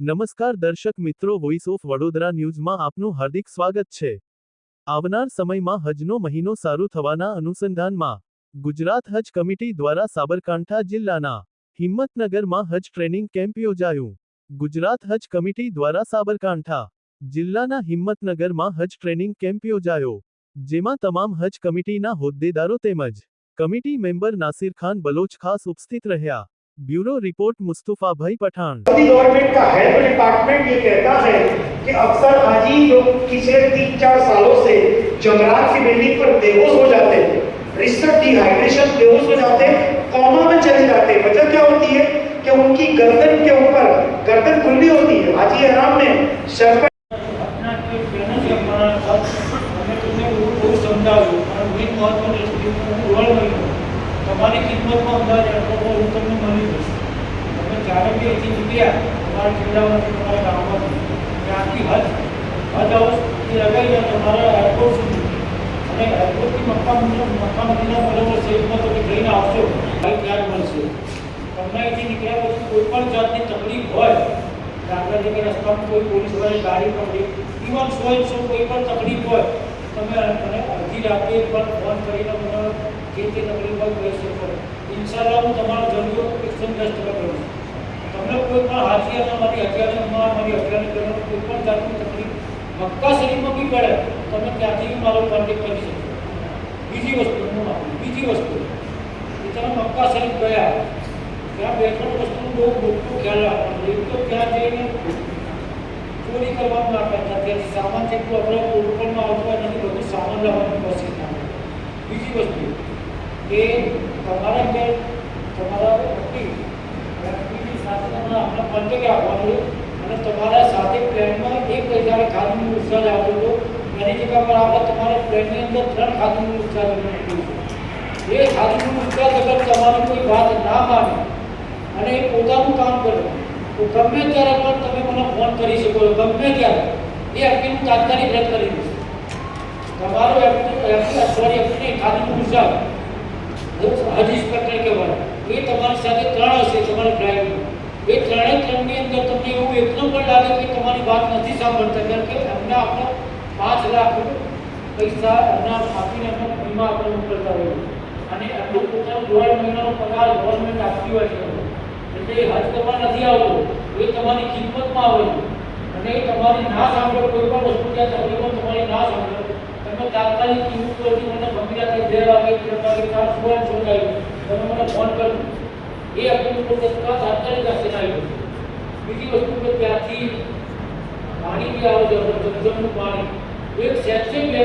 નમસ્કાર દર્શક મિત્રો વોઇસ ઓફ વડોદરા ન્યૂઝમાં આપનું હાર્દિક સ્વાગત છે. આવનાર સમયમાં હજનો મહિનો સારું થવાના અનુસંધાનમાં ગુજરાત હજ કમિટી દ્વારા સાબરકાંઠા જિલ્લાના હિંમતનગરમાં હજ ટ્રેનિંગ કેમ્પ યોજાયું. ગુજરાત હજ કમિટી દ્વારા સાબરકાંઠા જિલ્લાના હિંમતનગરમાં હજ ટ્રેનિંગ કેમ્પ યોજાયો. જેમાં તમામ હજ કમિટીના હોદ્દેદારો તેમજ કમિટી મેમ્બર નાસિર ખાન બલોચ ખાસ ઉપસ્થિત રહ્યા. Bureau report મુસ્તુફાભાઈ Pathan Saudi government का हेल्थ डिपार्टमेंट ये कहता है कि अक्सर हाजी लोग पिछले तीन चार सालों से जमरात की बिल्डिंग पर बेहोश हो जाते हैं रिसर्च डिहाइड्रेशन बेहोश हो जाते हैं कॉमा में चले जाते हैं वजह क्या होती है कि उनकी गर्दन के ऊपर गर्दन खुली होती है हाजी आराम में सर पर આપના કોઈ બહેનો છે અહીંથી તમારા જિલ્લામાંથી તમારા ગામમાંથી. ત્યાંથી હજ હજ હાઉસથી લગાવી જાય તમારા એરપોર્ટ સુધી. અને એરપોર્ટથી મક્કા મદીના મક્કા બરોબર સેફમાં તમે જઈને આવશો, ભાઈ ક્યારે મળશે. તમને અહીંથી નીકળ્યા પછી કોઈ પણ જાતની તકલીફ હોય દાખલા તરીકે રસ્તામાં કોઈ પોલીસવાળી ગાડી પકડી ઇવન સો એકસો કોઈ પણ તકલીફ હોય, તમે મને અડધી રાતે પણ ફોન કરીને મને જે તે તકલીફ હોય કહી શકો. ઇન્શાલ્લાહ હું તમારો જરૂર એકસો દસ ટકા કરું છું તમને કોઈ પણ હાથી અને મારી હથિયારમાં મારી હથિયારની કરવાનું કોઈ પણ જાતની તકલીફ મક્કા શરીફમાં બી પડે, તમે ત્યાંથી બી મારો કોન્ટેક્ટ કરી શકો. બીજી વસ્તુ બીજી વસ્તુ. કે તમે મક્કા શરીફ ગયા, ત્યાં બે ત્રણ વસ્તુનું બહુ મોટો ખ્યાલ રાખવાનો એક તો ત્યાં જઈને ચોરી કરવાનું ના કરતા ત્યાંથી સામાન જેટલું આપણે આવતું હોય નથી બધું સામાન લાવવાની કોશિશ ના કરો. બીજી વસ્તુ કે તમારા અંદર તમારા વ્યક્તિ વ્યક્તિની સાથે તમારા આપણા આવવાનું અને તમારા સાથે પ્લેનમાં એક હજાર ખાદીનું ઉત્સાહ આવતો હતો. એની જગ્યા પર આપણે તમારા પ્લેનની અંદર ત્રણ ખાદીનું ઉત્સાહ એ ખાદીનું ઉત્સાહ અગર તમારી કોઈ વાત ના માને. અને એ પોતાનું કામ કરો. તો ગમે ત્યારે પણ તમે મને ફોન કરી શકો છો. ગમે ત્યારે. એ એફપીનું તાત્કાલિક રદ કરી દઉં તમારો એફપી સોરી એફપી ખાદીનું ઉત્સાહ હજી ઇન્સ્પેક્ટર કહેવાય એ તમારી સાથે ત્રણ હશે, તમારા ડ્રાઈવર એ ત્રણેય ક્રમની અંદર તમને એવું એટલું પણ લાગે કે તમારી વાત નથી સાંભળતા, કારણ કે એમને આપણે પાંચ લાખ પૈસા એમના આપીને એમનો વીમા આપણે મોકલતા હોય અને એમનો પોતાનો દોઢ મહિનાનો પગાર ગવર્મેન્ટ આપતી હોય છે. એટલે એ હજ કરવા નથી આવતો. એ તમારી કિંમતમાં આવે અને એ તમારી ના સાંભળો, કોઈ પણ વસ્તુ ત્યાં પણ તમારી ના સાંભળો. તમે તાત્કાલિક કિંમત પરથી મને ગમે ત્યારે બે વાગે, ત્રણ વાગે, ચાર ફોન શોધાયું તમે મને ફોન કર્યો. એ આપણું પોતે તાત્કાલિક એક્શન છે બીજી વસ્તુ કે ત્યાંથી પાણી બી આવે છે જમજમનું પાણી. એક બે